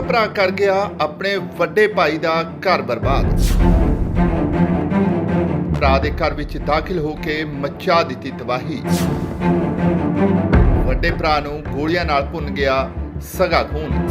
ਛੋਟਾ ਭਰਾ ਕਰ ਗਿਆ ਆਪਣੇ ਵੱਡੇ ਭਾਈ ਦਾ ਘਰ ਬਰਬਾਦ। ਭਰਾ ਦੇ ਘਰ ਵਿੱਚ ਦਾਖਲ ਹੋ ਕੇ ਮਚਾ ਦਿੱਤੀ ਤਬਾਹੀ। ਵੱਡੇ ਭਰਾ ਨੂੰ ਗੋਲੀਆਂ ਨਾਲ ਭੁੰਨ ਗਿਆ ਸਗਾ ਖੂਨ।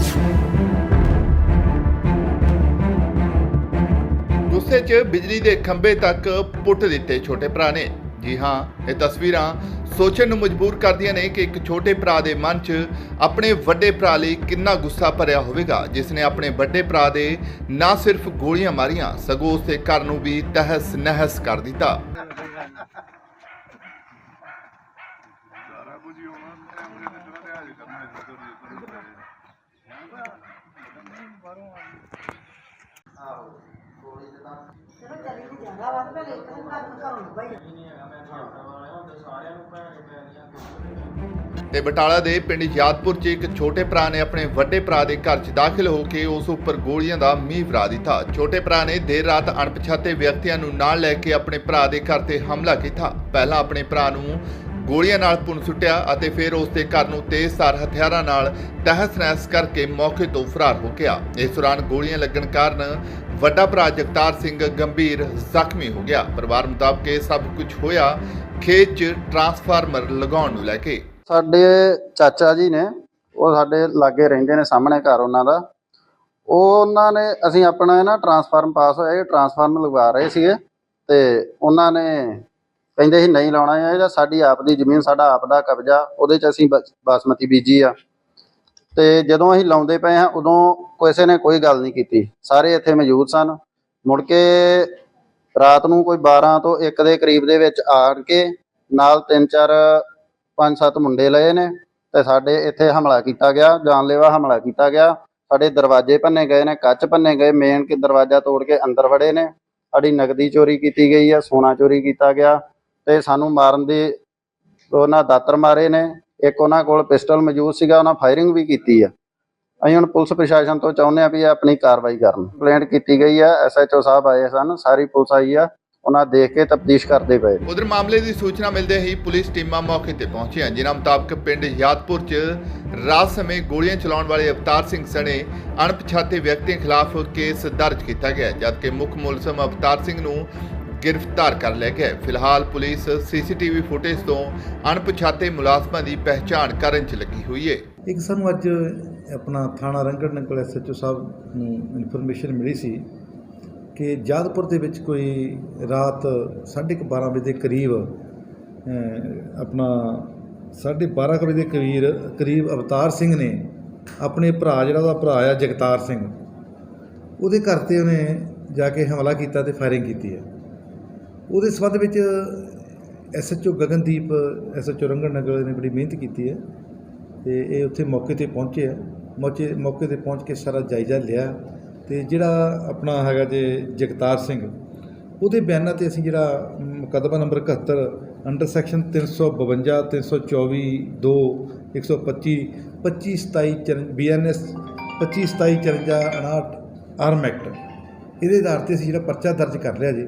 ਗੁੱਸੇ 'ਚ ਬਿਜਲੀ ਦੇ ਖੰਭੇ ਤੱਕ ਪੁੱਟ ਦਿੱਤੇ ਛੋਟੇ ਭਰਾ ਨੇ। ਜੀ ਹਾਂ, ਇਹ ਤਸਵੀਰਾਂ ਸੋਚਣ ਨੂੰ ਮਜਬੂਰ ਕਰਦੀਆਂ ਨੇ ਕਿ ਇੱਕ ਛੋਟੇ ਭਰਾ ਦੇ ਮਨ 'ਚ ਆਪਣੇ ਵੱਡੇ ਭਰਾ ਲਈ ਕਿੰਨਾ ਗੁੱਸਾ ਭਰਿਆ ਹੋਵੇਗਾ, ਜਿਸ ਨੇ ਆਪਣੇ ਵੱਡੇ ਭਰਾ ਦੇ ਨਾ ਸਿਰਫ ਗੋਲੀਆਂ ਮਾਰੀਆਂ, ਸਗੋਂ ਉਸ ਦੇ ਘਰ ਨੂੰ ਵੀ ਤਹਿਸ ਨਹਿਸ ਕਰ ਦਿੱਤਾ ਸਾਰਾ ਕੁਝ ਹੀ ਹੋਣਾ ਐਮਰੇ ਤੇ ਚਲਾ ਰਿਹਾ ਜੀ ਕਰਨਾ ਇਸ ਤੋਂ ਜੀ ਚਲੋ ਚੱਲੀ ਦੀ ਜਗ੍ਹਾ ਵਾ ਤੇ ਪਹਿਲੇ ਇੱਕ ਨੂੰ ਘਰ ਨੂੰ ਘਰੋਂ ਭਾਈ ਤੇ ਬਟਾਲਾ ਦੇ ਪਿੰਡ ਯਾਦਪੁਰ 'ਚ ਇੱਕ ਛੋਟੇ ਭਰਾ ਨੇ ਆਪਣੇ ਵੱਡੇ ਭਰਾ ਦੇ ਘਰ 'ਚ ਦਾਖਲ ਹੋ ਕੇ ਉਸ ਉੱਪਰ ਗੋਲੀਆਂ ਦਾ ਮੀਂਹ ਵਰਾ ਦਿੱਤਾ। ਛੋਟੇ ਭਰਾ ਨੇ ਦੇਰ ਰਾਤ ਅਣਪਛਾਤੇ ਵਿਅਕਤੀਆਂ ਨੂੰ ਨਾਲ ਲੈ ਕੇ ਆਪਣੇ ਭਰਾ ਦੇ ਘਰ ਤੇ ਹਮਲਾ ਕੀਤਾ। ਪਹਿਲਾਂ ਆਪਣੇ ਭਰਾ ਨੂੰ ਗੋਲੀਆਂ ਨਾਲ ਪੁੰਨ ਸੁੱਟਿਆ ਅਤੇ ਫਿਰ ਉਸ ਦੇ ਘਰ ਨੂੰ ਤੇਜ਼ਧਾਰ ਹਥਿਆਰਾਂ ਨਾਲ ਤਹਿਸ-ਨਹਿਸ ਕਰਕੇ ਮੌਕੇ ਤੋਂ ਫਰਾਰ ਹੋ ਗਿਆ। ਇਸ ਦੌਰਾਨ ਗੋਲੀਆਂ ਲੱਗਣ ਕਾਰਨ ਵੱਡਾ ਭਰਾ ਜਗਤਾਰ ਸਿੰਘ ਗੰਭੀਰ ਜ਼ਖਮੀ ਹੋ ਗਿਆ। ਪਰਿਵਾਰ ਮੁਤਾਬਕ ਇਹ ਸਭ ਕੁਝ ਹੋਇਆ ਖੇਤ 'ਚ ਟਰਾਂਸਫਾਰਮਰ ਲਗਾਉਣ ਨੂੰ ਲੈ ਕੇ। ਸਾਡੇ ਚਾਚਾ ਜੀ ਨੇ, ਉਹ ਸਾਡੇ ਲਾਗੇ ਰਹਿੰਦੇ ਨੇ ਸਾਹਮਣੇ ਘਰ ਉਹਨਾਂ ਦਾ। ਉਹ ਉਹਨਾਂ ਨੇ, ਅਸੀਂ ਆਪਣਾ ਨਾ ਟਰਾਂਸਫਾਰਮ ਪਾਸ ਹੋਇਆ, ਇਹ ਟਰਾਂਸਫਾਰਮ ਲਗਵਾ ਰਹੇ ਸੀਗੇ ਤੇ ਉਹਨਾਂ ਨੇ ਕਹਿੰਦੇ ਸੀ, ਨਹੀਂ ਲਾਉਣਾ ਹੈ ਇਹਦਾ ਸਾਡੀ ਆਪ ਦੀ ਜ਼ਮੀਨ, ਸਾਡਾ ਆਪ ਦਾ ਕਬਜ਼ਾ, ਉਹਦੇ 'ਚ ਅਸੀਂ ਬਸ- ਬਾਸਮਤੀ ਬੀਜੀ ਆ। ਤੇ ਜਦੋਂ ਅਸੀਂ ਲਾਉਂਦੇ ਪਏ ਹਾਂ, ਉਦੋਂ ਕਿਸੇ ਨੇ ਕੋਈ ਗੱਲ ਨਹੀਂ ਕੀਤੀ। ਸਾਰੇ ਇੱਥੇ ਮੌਜੂਦ ਸਨ। ਮੁੜ ਕੇ ਰਾਤ ਨੂੰ ਕੋਈ 12 ਤੋਂ 1 ਦੇ ਕਰੀਬ ਦੇ ਵਿੱਚ ਆਣ ਕੇ ਨਾਲ ਤਿੰਨ, ਚਾਰ, ਪੰਜ, ਸੱਤ ਮੁੰਡੇ ਲਏ ਨੇ ਤੇ ਸਾਡੇ ਇੱਥੇ ਹਮਲਾ ਕੀਤਾ ਗਿਆ, ਜਾਨਲੇਵਾ ਹਮਲਾ ਕੀਤਾ ਗਿਆ। ਸਾਡੇ ਦਰਵਾਜ਼ੇ ਭੰਨੇ ਗਏ ਨੇ, ਕੱਚ ਭੰਨੇ ਗਏ ਮੇਨ ਕਿ ਦਰਵਾਜ਼ਾ ਤੋੜ ਕੇ ਅੰਦਰ ਵੜੇ ਨੇ। ਸਾਡੀ ਨਗਦੀ ਚੋਰੀ ਕੀਤੀ ਗਈ ਆ, ਸੋਨਾ ਚੋਰੀ ਕੀਤਾ ਗਿਆ। ਤੇ ਸਾਨੂੰ ਮਾਰਨ ਦੀ ਉਹਨਾਂ ਦਾਤਰ ਮਾਰੇ ਨੇ। ਇੱਕ ਉਹਨਾਂ ਕੋਲ ਪਿਸਟਲ ਮੌਜੂਦ ਸੀਗਾ, ਉਹਨਾਂ ਫਾਇਰਿੰਗ ਵੀ ਕੀਤੀ ਆ। ਅਸੀਂ ਹੁਣ ਪੁਲਿਸ ਪ੍ਰਸ਼ਾਸਨ ਤੋਂ ਚਾਹੁੰਦੇ ਆ ਵੀ ਇਹ ਆਪਣੀ ਕਾਰਵਾਈ ਕਰਨ। ਕੰਪਲੇਂਟ ਕੀਤੀ ਗਈ ਆ ਐਸਐਚਓ ਸਾਹਿਬ ਆਏ ਸਨ, ਸਾਰੀ ਪੁਲਿਸ ਆਈ ਆ, ਉਹਨਾਂ ਦੇਖ ਕੇ ਤਫਤੀਸ਼ ਕਰਦੇ ਪਏ। ਉਧਰ ਮਾਮਲੇ ਦੀ ਸੂਚਨਾ ਮਿਲਦੇ ਹੀ ਪੁਲਿਸ ਟੀਮਾਂ ਮੌਕੇ ਤੇ ਪਹੁੰਚੀਆਂ, ਜਿਨ੍ਹਾਂ ਮੁਤਾਬਕ ਪਿੰਡ ਯਾਦਪੁਰ 'ਚ ਰਾਤ ਸਮੇਂ ਗੋਲੀਆਂ ਚਲਾਉਣ ਵਾਲੇ ਅਵਤਾਰ ਸਿੰਘ ਸਣੇ ਅਣਪਛਾਤੇ ਵਿਅਕਤੀਆਂ ਖਿਲਾਫ ਕੇਸ ਦਰਜ ਕੀਤਾ ਗਿਆ, ਜਦਕਿ ਮੁੱਖ ਮੁਲਜ਼ਮ ਅਵਤਾਰ ਸਿੰਘ ਨੂੰ ਗ੍ਰਿਫਤਾਰ ਕਰ ਲਿਆ ਗਿਆ ਫਿਲਹਾਲ ਪੁਲਿਸ ਸੀਸੀਟੀਵੀ ਫੁਟੇਜ ਤੋਂ ਅਣਪਛਾਤੇ ਮੁਲਾਜ਼ਮਾਂ ਦੀ ਪਹਿਚਾਣ ਕਰਨ 'ਚ ਲੱਗੀ ਹੋਈ ਹੈ। ਇੱਕ ਸਾਨੂੰ ਅੱਜ ਆਪਣਾ ਥਾਣਾ ਰੰਗੜ ਨੰਗਲ ਐਸਐਚਓ ਸਾਹਿਬ ਨੂੰ ਇਨਫੋਰਮੇਸ਼ਨ ਮਿਲੀ ਸੀ ਕਿ ਜਾਦਪੁਰ ਦੇ ਵਿੱਚ ਕੋਈ ਰਾਤ 12:30 ਵਜੇ ਦੇ ਕਰੀਬ ਅਹ, ਆਪਣਾ 12:30 ਵਜੇ ਦੇ ਕਰੀਬ ਕਰੀਬ ਅਵਤਾਰ ਸਿੰਘ ਨੇ ਆਪਣੇ ਭਰਾ ਜਿਹੜਾ ਉਹਦਾ ਭਰਾ ਆ ਜਗਤਾਰ ਸਿੰਘ ਉਹਦੇ ਘਰ ਤੇ ਉਹਨੇ ਜਾ ਕੇ ਹਮਲਾ ਕੀਤਾ ਤੇ ਫਾਇਰਿੰਗ ਕੀਤੀ ਹੈ। ਉਹਦੇ ਸੰਬੰਧ ਵਿੱਚ ਐਸਐਚਓ ਗਗਨਦੀਪ ਐਸਐਚਓ ਰੰਗੜ ਨਗਰ ਨੇ ਬੜੀ ਮਿਹਨਤ ਕੀਤੀ ਹੈ ਤੇ ਇਹ ਉੱਥੇ ਮੌਕੇ ਤੇ ਪਹੁੰਚੇ ਆ। ਮੌਕੇ ਮੌਕੇ ਤੇ ਪਹੁੰਚ ਕੇ ਸਾਰਾ ਜਾਇਜ਼ਾ ਲਿਆ ਤੇ ਜਿਹੜਾ ਆਪਣਾ ਹੈਗਾ ਜੇ ਜਗਤਾਰ ਸਿੰਘ, ਉਹਦੇ ਬਿਆਨਾਂ ਤੇ ਅਸੀਂ ਜਿਹੜਾ ਮੁਕੱਦਮਾ number 71 under section 352 324 2 125 25 27 BNS 25 27 54 59 arm act ਇਹਦੇ ਆਧਾਰ ਤੇ ਅਸੀਂ ਜਿਹੜਾ ਪਰਚਾ ਦਰਜ ਕਰ ਲਿਆ ਜੀ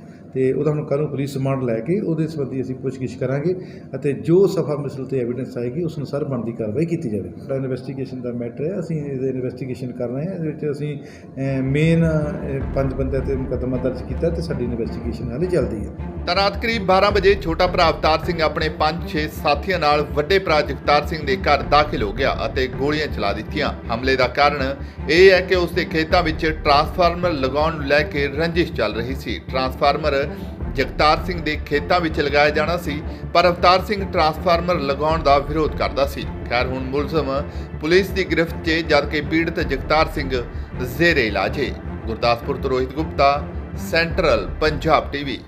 ਤੇ ਉਹਦਾ ਹੁਣ ਕੱਲ੍ਹ ਨੂੰ ਪੁਲਿਸ ਰਿਮਾਂਡ ਲੈ ਕੇ ਉਹਦੇ ਸੰਬੰਧੀ ਅਸੀਂ ਪੁੱਛਗਿੱਛ ਕਰਾਂਗੇ ਅਤੇ ਜੋ ਸਫਾ ਮਿਸਲ ਤੇ ਐਵੀਡੈਂਸ ਆਏਗੀ ਉਸ ਅਨੁਸਾਰ ਬਣਦੀ ਕਾਰਵਾਈ ਕੀਤੀ ਜਾਵੇਗੀ ਸਾਡਾ ਇਨਵੈਸਟੀਗੇਸ਼ਨ ਦਾ ਮੈਟਰ ਹੈ, ਅਸੀਂ ਇਹਦੇ ਇਨਵੈਸਟੀਗੇਸ਼ਨ ਕਰ ਰਹੇ ਹਾਂ, ਇਹਦੇ ਵਿੱਚ ਅਸੀਂ ਮੇਨ ਪੰਜ ਬੰਦਿਆਂ ਤੇ ਮੁਕੱਦਮਾ ਦਰਜ ਕੀਤਾ ਤੇ ਸਾਡੀ ਇਨਵੈਸਟੀਗੇਸ਼ਨ ਹਾਲੇ ਚੱਲਦੀ ਹੈ। ਤਾਂ ਰਾਤ ਕਰੀਬ 12 ਵਜੇ ਛੋਟਾ ਭਰਾ ਅਵਤਾਰ ਸਿੰਘ ਆਪਣੇ 5-6 ਸਾਥੀਆਂ ਨਾਲ ਵੱਡੇ ਭਰਾ ਜਗਤਾਰ ਸਿੰਘ ਦੇ ਘਰ ਦਾਖਲ ਹੋ ਗਿਆ ਅਤੇ ਗੋਲੀਆਂ ਚਲਾ ਦਿੱਤੀਆਂ। ਹਮਲੇ ਦਾ ਕਾਰਨ ਇਹ ਹੈ ਕਿ ਉਸ ਦੇ ਖੇਤਾਂ ਵਿੱਚ ਟਰਾਂਸਫਾਰਮਰ ਲਗਾਉਣ ਨੂੰ ਲੈ ਕੇ ਰੰਜਿਸ਼ ਚੱਲ ਰਹੀ ਸੀ। ਟਰਾਂਸਫਾਰਮਰ ਜਗਤਾਰ ਸਿੰਘ ਦੇ ਖੇਤਾਂ ਵਿੱਚ ਲਗਾਇਆ ਜਾਣਾ ਸੀ, ਪਰ ਅਵਤਾਰ ਸਿੰਘ ਟਰਾਂਸਫਾਰਮਰ ਲਗਾਉਣ ਦਾ ਵਿਰੋਧ ਕਰਦਾ ਸੀ। ਖੈਰ, ਹੁਣ ਮੁਲਜ਼ਮ ਪੁਲਿਸ ਦੀ ਗ੍ਰਿਫਤ 'ਚ ਜਦਕਿ ਪੀੜਤ ਜਗਤਾਰ ਸਿੰਘ ਜ਼ੇਰੇ ਇਲਾਜ ਹੈ। ਗੁਰਦਾਸਪੁਰ ਤੋਂ ਰੋਹਿਤ ਗੁਪਤਾ, ਸੈਂਟਰਲ ਪੰਜਾਬ ਟੀਵੀ।